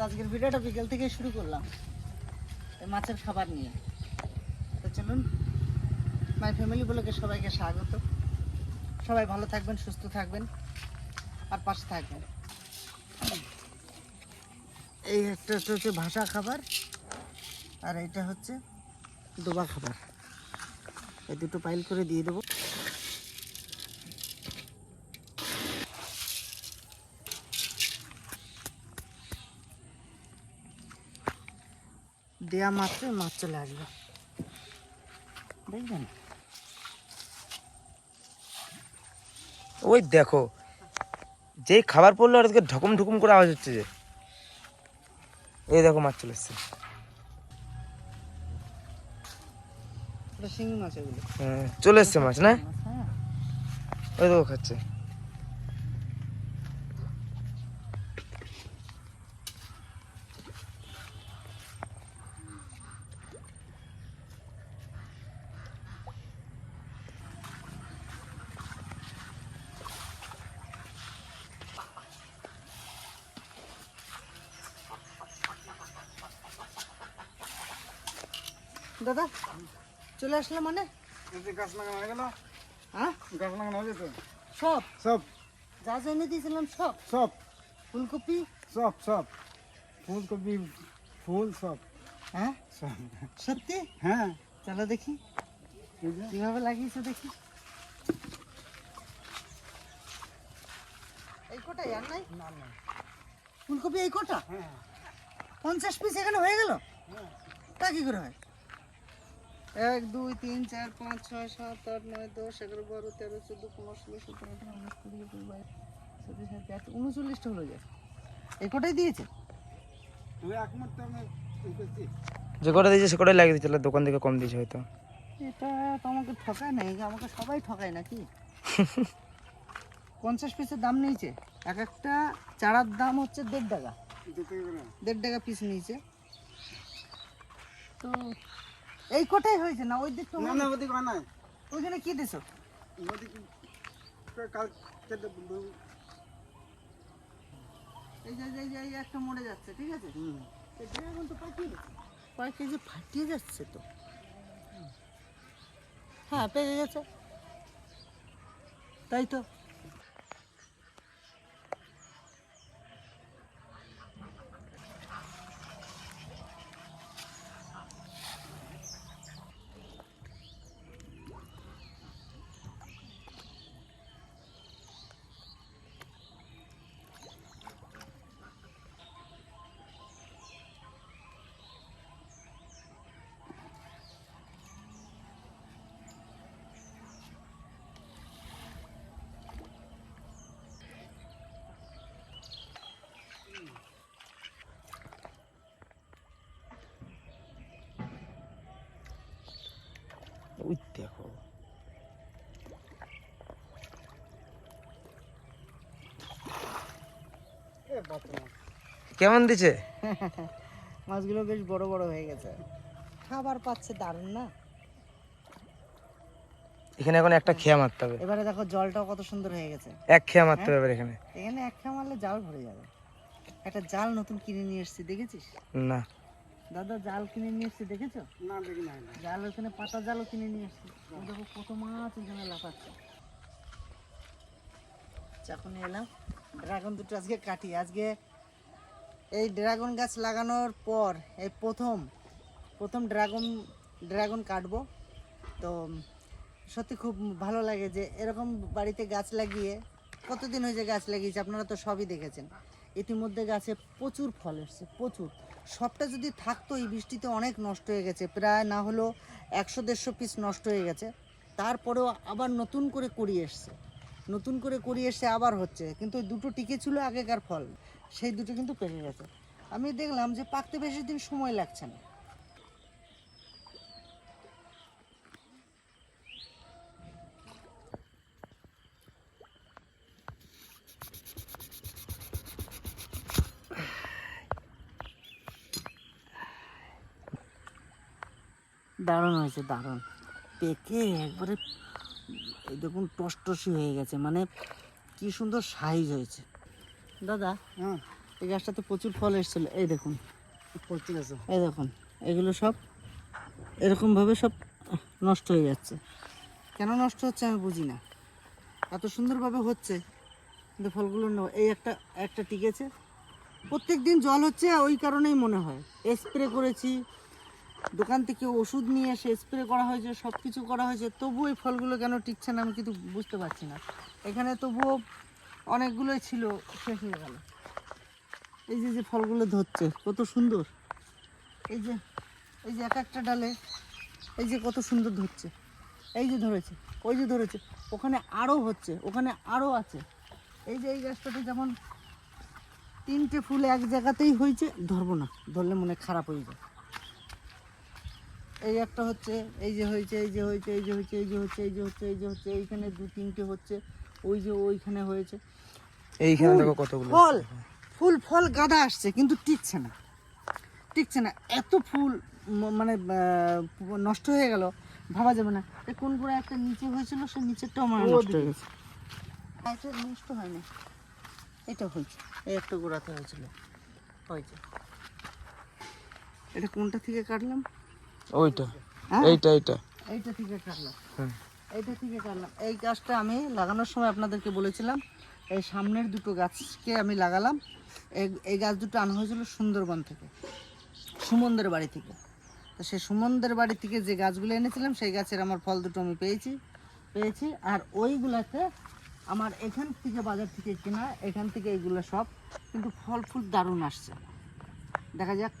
তো আজকের ভিডিওটা বিকেল থেকে শুরু করলাম। মাছের খাবার নিয়ে। তো চলুন মাই ফ্যামিলি বলোকে সবাইকে স্বাগত। সবাই ভালো থাকবেন, সুস্থ থাকবেন, আর পাশে থাকবেন। এই একটা হচ্ছে ভাষা খাবার, আর এটা হচ্ছে ডোবা খাবার। এই দুটো পাইল করে দিয়ে দেবো। দেয়া মাত্র মাছ চলে আসবে। দেখবেন? ওই দেখো যেই খাবার পড়ল আর এদিকে ঢকুম ঢুকুম করে আওয়াজ হচ্ছে যে। এই দেখো মাছ চলে এসছে। হ্যাঁ, চলে এসছে মাছ না? হ্যাঁ। ওই দেখো খাচ্ছে। দাদা চলে আসলে মানে? গাছ লাগানো হয়ে গেল। হ্যাঁ? গাছ লাগানো হয়ে যেত সব? সব। যা এনে দিয়েছিলাম সব? সব। ফুলকপি? সব সব। ফুলকপি ফুল সব। হ্যাঁ? সত্যি? হ্যাঁ। চলো দেখি। কীভাবে লাগিয়েছো দেখি। এই কোটাই আর নাই? না না। ফুলকপি এই কোটা? হ্যাঁ। পঞ্চাশ পিস এখানে হয়ে গেল? তা কি করে হয়? এক দুই তিন চার পাঁচ ছয় সাত আট নয় দশ এগারো বারো তেরো চোদ্দ পনেরো ষোলো সতেরো আঠারো উনিশ কুড়ি একুশ বাইশ চব্বিশ উনচল্লিশটা হলো যায় এই কটাই দিয়েছে? যে কটা দিয়েছে সে কটাই লাগিয়ে দিচ্ছিল দোকান থেকে কম দিয়েছে হয়তো। এটা তো আমাকে ঠকায় নাই আমাকে সবাই ঠকায় নাকি? পঞ্চাশ পিসের দাম নিয়েছে। এক একটা চারার দাম হচ্ছে দেড় টাকা। দেড় টাকা পিস নিয়েছে। তো এই কোটাই হয়েছে না? ওই দিক না না ওদিকে হয় নাই। ওইখানে কি দিছো? ওদিকে কাল এই যে এই যে এই একটা মরে যাচ্ছে ঠিক আছে? ড্রাগন তো গেছে। কয়েক কেজি ফাটিয়ে যাচ্ছে তো। হ্যাঁ পেয়ে গেছে। তাই তো? ওই দেখো। কেমন দিছে? মাছগুলো বেশ বড় বড় হয়ে গেছে। খাবার পাচ্ছে দারুণ না? এখানে এখন একটা খেয়া মারতে হবে। এবারে দেখো জলটাও কত সুন্দর হয়ে গেছে। এক খেয়া মারতে হবে এবার এখানে। এখানে এক খেয়া মারলে জাল ভরে যাবে। একটা জাল নতুন কিনে নিয়ে এসেছি দেখেছিস? না। দাদা জাল কিনে নিয়ে এসেছি দেখেছ? না দেখি না জাল ওখানে পাতা জালও কিনে নিয়ে এসেছি। দেখো কত মাছ ওখানে লাফাচ্ছে। যখন এলাম ড্রাগন দুটো আজকে কাটি। আজকে এই ড্রাগন গাছ লাগানোর পর এই প্রথম প্রথম ড্রাগন ড্রাগন কাটবো। তো সত্যি খুব ভালো লাগে যে এরকম বাড়িতে গাছ লাগিয়ে কতদিন হয়েছে গাছ লাগিয়েছে আপনারা তো সবই দেখেছেন। ইতিমধ্যে গাছে প্রচুর ফল এসছে, প্রচুর। সবটা যদি থাকতো, এই বৃষ্টিতে অনেক নষ্ট হয়ে গেছে। প্রায় না হলেও একশো দেড়শো পিস নষ্ট হয়ে গেছে। তারপরেও আবার নতুন করে করিয়ে এসছে। নতুন করে করিয়ে এসে আবার হচ্ছে। কিন্তু ওই দুটো টিকে ছিল আগেকার ফল। সেই দুটো কিন্তু পেকে গেছে। আমি দেখলাম যে পাকতে বেশি দিন সময় লাগছে না। দারুণ হয়েছে দারুণ। পেকে একবারে এই দেখুন টসটসি হয়ে গেছে মানে কি সুন্দর সাইজ হয়েছে। দাদা হ্যাঁ। এই গাছটাতে প্রচুর ফল এসেছিল এই দেখুন। পড়তে আছে এই দেখুন এগুলো সব এরকমভাবে সব নষ্ট হয়ে যাচ্ছে। কেন নষ্ট হচ্ছে আমি বুঝি না। এত সুন্দরভাবে হচ্ছে কিন্তু ফলগুলো ন- এই একটা একটা টিকেছে। প্রত্যেক দিন জল হচ্ছে ওই কারণেই মনে হয়। স্প্রে করেছি দোকান থেকে ওষুধ নিয়ে এসে স্প্রে করা হয়েছে সব কিছু করা হয়েছে। তবুও এই ফলগুলো কেন টিকছে না আমি কিন্তু বুঝতে পারছি না। এখানে তবুও অনেকগুলোই ছিল, শেষ হয়ে গেল। এই যে যে ফলগুলো ধরছে, কত সুন্দর। এই যে এই যে এক একটা ডালে এই যে কত সুন্দর ধরছে। এই যে ধরেছে, ওই যে ধরেছে। ওখানে আরও হচ্ছে, ওখানে আরও আছে। এই যে, এই গাছটাতে যেমন তিনটে ফুল এক জায়গাতেই হয়েছে, ধরবো না, ধরলে মনে খারাপ হয়ে যায়। এই একটা হচ্ছে এই যে হয়েছে এই যে হয়েছে এই যে হচ্ছে এই যে হচ্ছে এই যে হচ্ছে এই যে হচ্ছে এইখানে দু তিনটে হচ্ছে ওই যে ওইখানে হয়েছে। এইখানে দেখো কতগুলো। ফল ফুল ফল গাদা আসছে কিন্তু টিকছে না। টিকছে না। এত ফুল মানে নষ্ট হয়ে গেল। ভাবা যাবে না। এই কোন করে একটা নিচে হয়েছিল সে নিচেরটাও আমার নষ্ট হয়ে গেছে এটা নষ্ট হয়নি। এটা হয়েছে। এই একটা গোড়াতে হয়েছিল। হয়েছে এটা কোনটা থেকে কাটলাম? ওইটা। হ্যাঁ? এইটা এইটা। এইটা থেকে কাটলাম। এইটা থেকে কাটলাম। এই গাছটা আমি লাগানোর সময় আপনাদেরকে বলেছিলাম এই সামনের দুটো গাছকে আমি লাগালাম। এই এই গাছ দুটো আনা হয়েছিল সুন্দরবন থেকে সুমনদের বাড়ি থেকে। তো সেই সুমনদের বাড়ি থেকে যে গাছগুলো এনেছিলাম সেই গাছের আমার ফল দুটো আমি পেয়েছি পেয়েছি। আর ওইগুলাতে আমার এখান থেকে বাজার থেকে কেনা এখান থেকে এইগুলো সব। কিন্তু ফল ফুল দারুণ আসছে। দেখা যাক।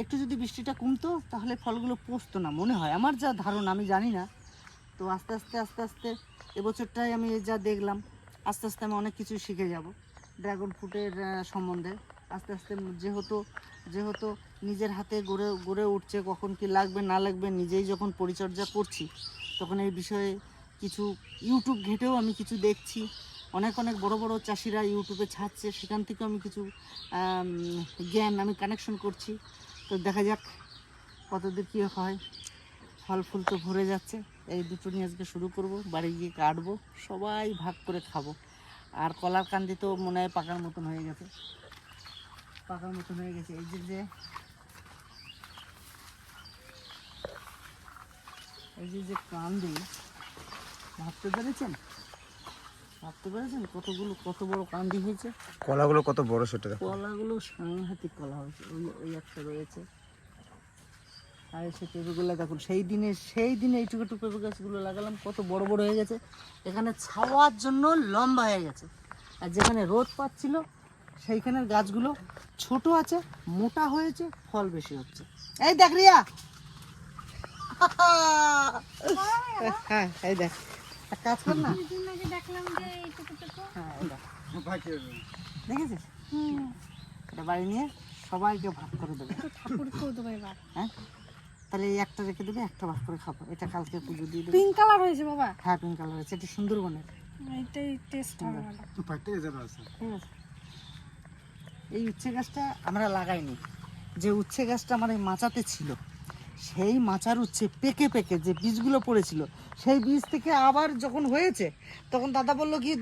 একটু যদি বৃষ্টিটা কমতো, তাহলে ফলগুলো পচতো না, মনে হয়। আমার যা ধারণা, আমি জানি না। তো আস্তে আস্তে আস্তে আস্তে এবছরটাই আমি যা দেখলাম, আস্তে আস্তে আমি অনেক কিছু শিখে যাব। ড্রাগন ফ্রুটের সম্বন্ধে। আস্তে আস্তে যেহেতু যেহেতু নিজের হাতে গড়ে গড়ে উঠছে কখন কি লাগবে, না লাগবে, নিজেই যখন পরিচর্যা করছি, তখন এই বিষয়ে কিছু ইউটিউব ঘেটেও আমি কিছু দেখছি। অনেক অনেক বড় বড় চাষিরা ইউটিউবে ছাড়ছে, সেখান থেকেও আমি কিছু জ্ঞান আমি কানেকশন করছি। তো দেখা যাক কতদূর কী হয়। ফল ফুল তো ভরে যাচ্ছে। এই দুটো নিয়ে আজকে শুরু করব, বাড়ি গিয়ে কাটবো, সবাই ভাগ করে খাব। আর কলার কান্দি তো মনে হয় পাকার মতন হয়ে গেছে। পাকার মতন হয়ে গেছে। এই যে যে, এই যে যে কান্দি, ভাবতে পেরেছেন? ভাবতে পেরেছেন? কতগুলো কত বড় কান্দি হয়েছে? কলাগুলো কত বড় সেটা কলাগুলো সাংঘাতিক কলা হয়েছে ওই ওই একটা রয়েছে। আর সে পেঁপেগুলো দেখুন সেই দিনে সেই দিনে এইটুকু একটু পেঁপে গাছগুলো লাগালাম কত বড় বড় হয়ে গেছে। এখানে ছাওয়ার জন্য লম্বা হয়ে গেছে। আর যেখানে রোদ পাচ্ছিল সেইখানের গাছগুলো ছোট আছে মোটা হয়েছে ফল বেশি হচ্ছে। এই দেখ রিয়া। হ্যাঁ এই দেখ। এক কাজ কর না। দেখলাম যে এইটুকু টুকু হ্যাঁ। দেখেছিস? হুম। এটা বাড়ি নিয়ে সবাইকে ভাগ করে দেবে। ঠাকুরকেও দেবো এবার। হ্যাঁ? তাহলে এই একটা রেখে দেবে একটা ভাগ করে খাব। এটা কালকে পুজো দিয়ে দেবে। পিঙ্ক কালার হয়েছে বাবা। হ্যাঁ পিঙ্ক কালার আছে এটা সুন্দরবনের। এটাই টেস্ট হবে আছে। ঠিক আছে। এই উচ্ছে গাছটা আমরা লাগাইনি। যে উচ্ছে গাছটা আমার এই মাচাতে ছিল সেই মাচার উচ্ছে পেকে পেকে যে বীজগুলো পড়েছিল সেই বীজ থেকে আবার যখন হয়েছে তখন দাদা বলল কি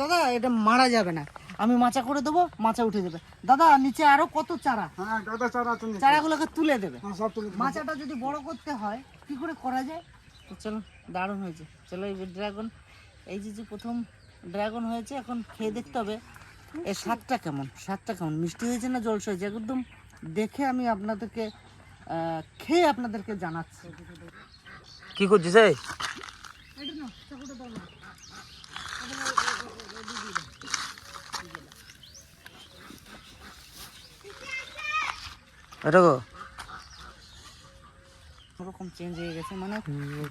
দাদা এটা মারা যাবে না। আমি মাচা করে দেবো মাচা উঠে যাবে। দাদা নিচে আরও কত চারা? হ্যাঁ দাদা চারা চারাগুলোকে তুলে দেবে। হ্যাঁ তুলে মাচাটা যদি বড় করতে হয় কি করে করা যায়? তো চলো দারুণ হয়েছে। চলো এই ড্রাগন এই যে যে প্রথম ড্রাগন হয়েছে এখন খেয়ে দেখতে হবে। এর স্বাদটা কেমন? স্বাদটা কেমন? মিষ্টি হয়েছে না জলসা হয়েছে? একদম দেখে আমি আপনাদেরকে খেয়ে আপনাদেরকে জানাচ্ছি। কি করছিস এটা গো ওরকম চেঞ্জ হয়ে গেছে মানে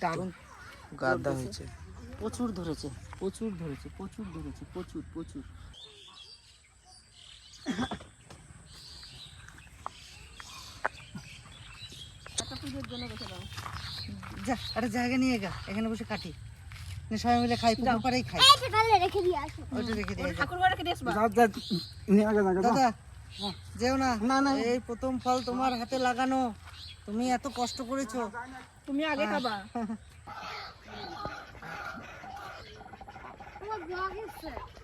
দারুণ। গাদা হয়েছে। প্রচুর ধরেছে প্রচুর ধরেছে প্রচুর ধরেছে প্রচুর প্রচুর। যা একটা জায়গা নিয়ে গা এখানে বসে কাটি। সবাই মিলে খাই পুকুর পাড়েই খাই। রেখে দিয়ে আসো। ওইটা রেখে দিয়ে ঠাকুর ঘরে রেখে দিয়ে আসবা? যা, যা, নিয়ে আগে যাকে, যা। দাদা যেও না। না না। এই প্রথম ফল তোমার হাতে লাগানো। তুমি এত কষ্ট করেছ। তুমি আগে খাবা।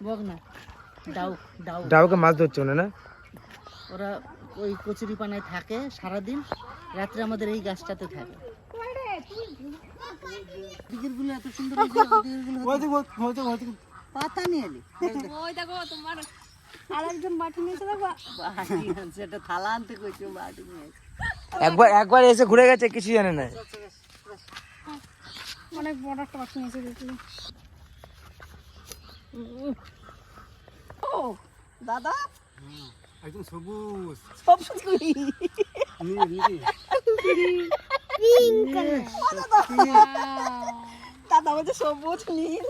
বক না ডাউ ডাউ ডাউকে মাছ ধরছো না না? ওরা ওই কচুরি পানায় থাকে সারাদিন। রাত্রে আমাদের এই গাছটাতে থাকে। দিকেরগুলো এত সুন্দর পাতা নিয়ে এলি। ওই দেখো তোমার আরেকজন বাটি নিয়েছে দেখো। বাটি আনছে একটা থালা আনতে কইছে বাটি নিয়ে একবার একবার এসে ঘুরে গেছে কিছু জানে না। অনেক বড় একটা বাটি নিয়েছে দেখলি ও দাদা? একদম সবুজ। সব সুন্দরী নিয়ে নিয়ে দাদা আমাদের সবুজ নীল।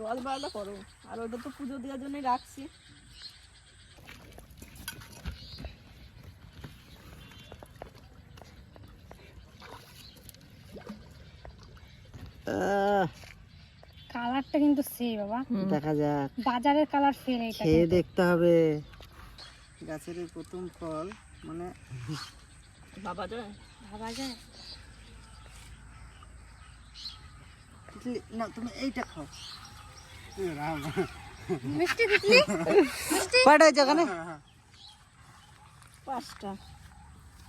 দশ বারোটা করো। আর ওটা তো পুজো দেওয়ার জন্যই রাখছি। কালারটা কিন্তু সেই বাবা। দেখা যাক। বাজারের কালার ফেল এটা খেয়ে দেখতে হবে। গাছের প্রথম ফল। মানে বাবা যায়? বাবা যায়। না তুমি এইটা খাও। রাম। মিষ্টি দিতলি কয়টা হয়েছে ওখানে? পাঁচটা।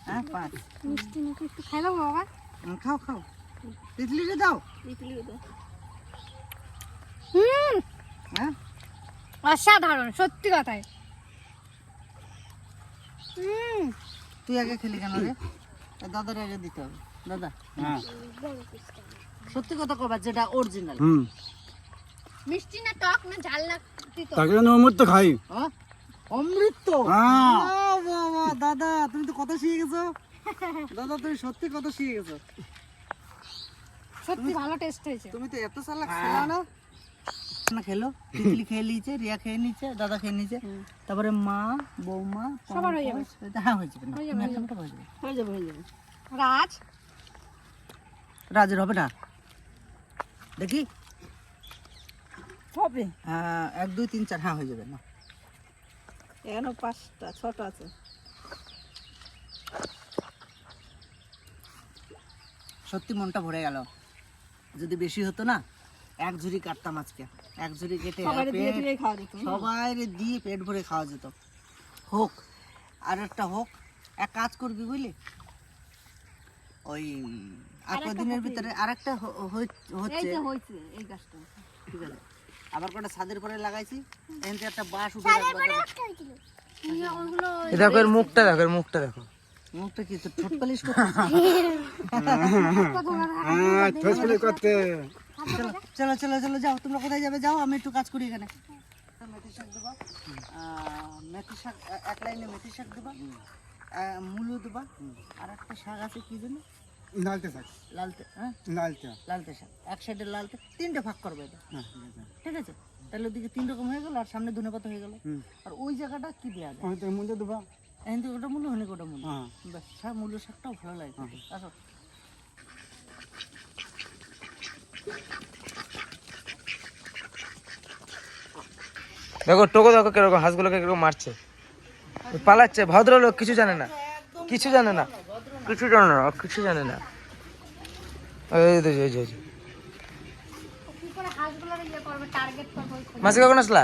হ্যাঁ পাঁচ। মিষ্টি মুখে একটু খাইলাম বাবা। হুম, খাও খাও। তিতলিটা দাও। দিতলি হ্যাঁ? অসাধারণ সত্যি কথাই। হুম তুই আগে খেলি কেন রে? দাদার আগে দিতে হবে। দাদা। হ্যাঁ। সত্যি কথা কবার যেটা অরিজিনাল হুম। মিষ্টি না টক না ঝাল না তাকে ওর খাই। অমৃত? হ্যাঁ। দাদা তুমি তো কথা শিখে গেছো। দাদা তুমি সত্যি কথা শিখে গেছো। সত্যি ভালো টেস্ট হয়েছে। তুমি তো এত সালা খেলা না। না খেলো তিতলি খেয়ে নিয়েছে রিয়া খেয়ে নিয়েছে দাদা খেয়ে নিয়েছে। তারপরে মা বৌমা সবার হয়ে যাবে। হ্যাঁ হয়ে যাবে হয়ে যাবে, হয়ে যাবে। হয়ে যাবে রাজ? রাজের হবে না? দেখি। হবে। হ্যাঁ এক দুই তিন চার হ্যাঁ হয়ে যাবে না। পাঁচটা? ছটা আছে। সত্যি মনটা ভরে গেল। যদি বেশি হতো না এক ঝুড়ি কাটতাম আজকে। এক ঝুড়ি কেটে সবাই দিয়ে পেট- দিয়ে খাওয়া যেত। সবাই দিয়ে পেট ভরে খাওয়া যেত। হোক আর একটা হোক এক কাজ করবি বুঝলি? ওই আর কদিনের ভিতরে আর একটা হচ্ছে। ঠিক আছে। আবার কটা ছাদের পরে লাগাইছি এখান একটা বাঁশ উঠে এ দেখো এর মুখটা দেখো এর মুখটা দেখো। মুখটা কি তো ঠোঁট পালিশ করতে হ্যাঁ করতে চলো চলো চলো চলো যাও তোমরা কোথায় যাবে? যাও আমি একটু কাজ করি এখানে। মেথি শাক দেবা। মেথি শাক এক লাইনে মেথি শাক দেবা। মূলো দেবা। আর একটা শাক আছে কি জানি নালতে থাক লালতে হ্যাঁ? নালতে লালতে শাক। এক সাইডে লালতে তিনটে ভাগ করবে এটা। হ্যাঁ ঠিক আছে। তাহলে ওদিকে তিন রকম হয়ে গেল আর সামনে ধনে পাতা হয়ে গেল। আর ওই জায়গাটা কি দেওয়া যায়? তো দেবা। এখান থেকে ওটা মূল্য হলে ওটা মূল্য হ্যাঁ। ব্যাস শাক মূল্য শাকটাও ভালো লাগে আসো। দেখো টোকো দেখো কীরকম হাঁসগুলোকে কীরকম মারছে। পালাচ্ছে ভদ্রলোক কিছু জানে না। কিছু জানে না। কিছু জানে না কিছু জানে না। মাসি কখন এই যে, এই যে। কি করে হাঁসগুলোর ইয়ে করবে টার্গেট করবে ওই মাসি কখন আসলা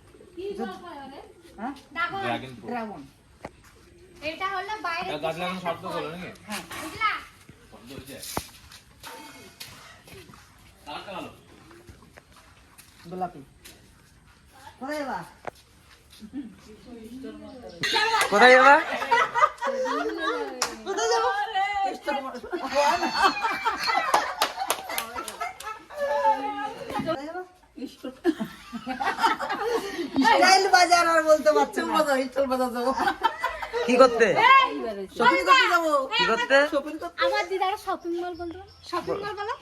ড্রাগন। এটা হলো বাইরে হ্যাঁ। বুঝলা? কোথায় যাবা কোথায় যাবা কোথায় যাব? কোথায় যাবা? স্টাইল বাজার আর বলতে পারছে না। কি করতে? শপিং করতে যাব। কি করতে? শপিং করতে। আমার দিদার শপিং মল বলতো শপিং মল বলো।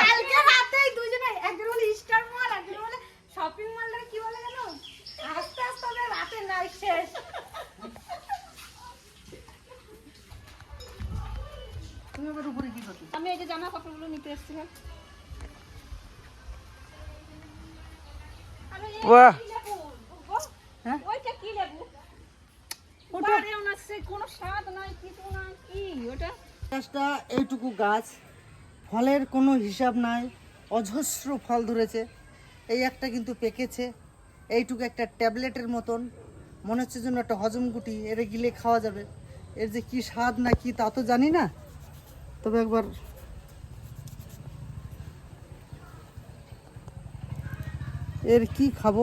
কালকে রাতে দুজনে একজন বলে স্টার মল একজন বলে শপিং মলটা কি বলে জানো? আস্তে আস্তে রাতে নাই শেষ। তুমি আবার উপরে কি করতে? আমি এই যে জামা কাপড়গুলো নিতে এসেছিলাম। গাছটা এইটুকু গাছ, ফলের কোনো হিসাব নাই, অজস্র ফল ধরেছে। এই একটা কিন্তু পেকেছে, এইটুকু একটা ট্যাবলেটের মতন। মনে হচ্ছে যেন একটা হজম গুটি, এর গিলে খাওয়া যাবে। এর যে কি স্বাদ না কি তা তো জানি না। তবে একবার এর কি খাব?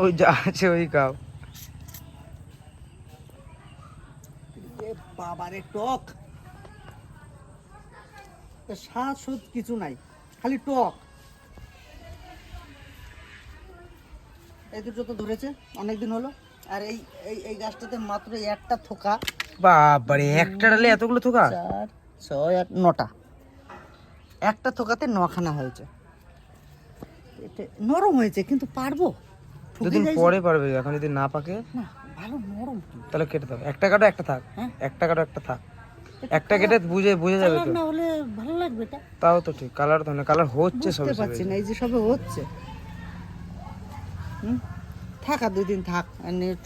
ওই যা আছে ওই খাও। বাবারে টক। স্বাদ সুদ কিছু নাই খালি টক। এই দুটো তো ধরেছে অনেকদিন হলো। আর এই এই এই গাছটাতে মাত্র একটা থোকা। বাবারে একটা ডালে এতগুলো থোকা? চার ছয় আট নটা। একটা থোকাতে নখানা হয়েছে। নরম হয়েছে কিন্তু পারব। দুদিন পরে পারবে এখন যদি না পাকে? না ভালো নরম তাহলে কেটে দাও। একটা কাটো একটা থাক। হ্যাঁ? একটা কাটো একটা থাক। একটা কেটে বুঝে বুঝে যাবে তো। না হলে ভালো লাগবে এটা। তাও তো ঠিক কালার তো না কালার হচ্ছে সবে পারছি না এই যে সবে হচ্ছে। হুম? থাক আর দুই দিন থাক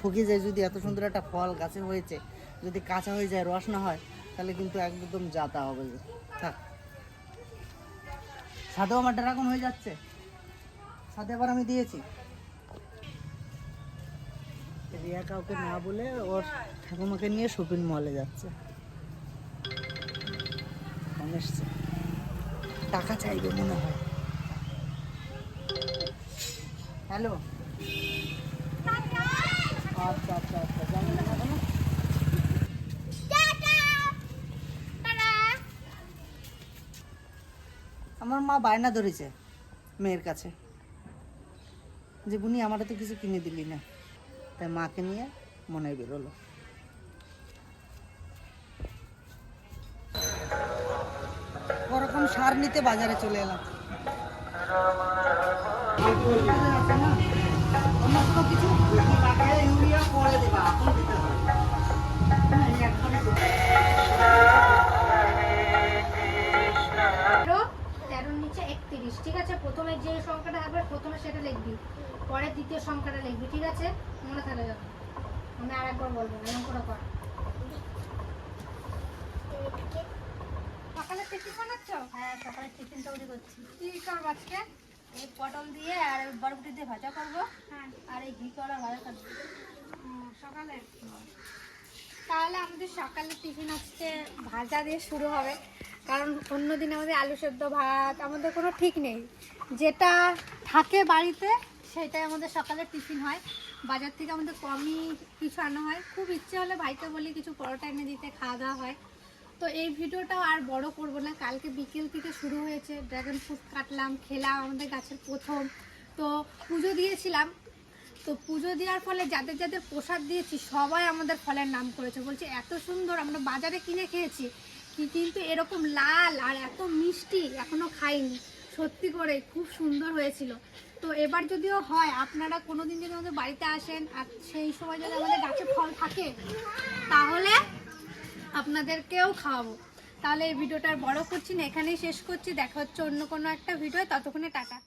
ঠকে যায় যদি এত সুন্দর একটা ফল গাছে হয়েছে যদি কাঁচা হয়ে যায় রস না হয় তাহলে কিন্তু একদম যাতা হবে। থাক। সাদেও আমার ড্রাগন হয়ে যাচ্ছে। সাথে আবার আমি দিয়েছি। রিয়া কাউকে না বলে ওর ঠাকুমাকে নিয়ে শপিং মলে যাচ্ছে। এসছে। টাকা চাইবে মনে হয়। হ্যালো? আচ্ছা আচ্ছা আচ্ছা জানি না আমার মা বায়না ধরেছে মেয়ের কাছে। যে, বুনি আমার তো কিছু কিনে দিলি না। তাই মাকে নিয়ে মনে বেরোলো। ওরকম সার নিতে বাজারে চলে এলাম। ইউরিয়া পরে দেবা এখন দিতে হবে ঠিক আছে, প্রথমে যে সংখ্যাটা থাকবে, প্রথমে সেটা লিখবি। পরে দ্বিতীয় সংখ্যাটা লিখবি ঠিক আছে? মনে থাকলে যাবে আমি আর একবার বলব এরকম করে কর। সকালে টিফিন বানাচ্ছ? হ্যাঁ সকালে টিফিন তৈরি করছি। কি করব আজকে? এই পটল দিয়ে আর বরবটি দিয়ে ভাজা করব। হ্যাঁ। আর এই ঘি করা ভাজা করব। সকালে? তাহলে আমাদের সকালে টিফিন আজকে ভাজা দিয়ে শুরু হবে। কারণ অন্যদিন আমাদের আলু সেদ্ধ ভাত আমাদের কোনো ঠিক নেই। যেটা থাকে বাড়িতে সেটাই আমাদের সকালে টিফিন হয়। বাজার থেকে আমাদের কমই কিছু আনা হয়। খুব ইচ্ছে হলে ভাইকে বলি কিছু পরোটা এনে দিতে, খাওয়া দাওয়া হয়। তো এই ভিডিওটাও আর বড় করব না। কালকে বিকেল থেকে শুরু হয়েছে। ড্রাগন ফ্রুট কাটলাম, খেলাম আমাদের গাছের প্রথম। তো পুজো দিয়েছিলাম। তো পুজো দেওয়ার ফলে যাদের যাদের প্রসাদ দিয়েছি, সবাই আমাদের ফলের নাম করেছে। বলছে, এত সুন্দর, আমরা বাজারে কিনে খেয়েছি। কিন্তু এরকম লাল আর এত মিষ্টি এখনও খাইনি। সত্যি করে খুব সুন্দর হয়েছিল। তো এবার যদিও হয়, আপনারা কোনোদিন যদি আমাদের বাড়িতে আসেন আর সেই সময় যদি আমাদের গাছে ফল থাকে, তাহলে আপনাদেরকেও খাওয়াবো। তাহলে এই ভিডিওটা বড় করছি না, এখানেই শেষ করছি। দেখা হচ্ছে অন্য কোনো একটা ভিডিও ততক্ষণে টাটা।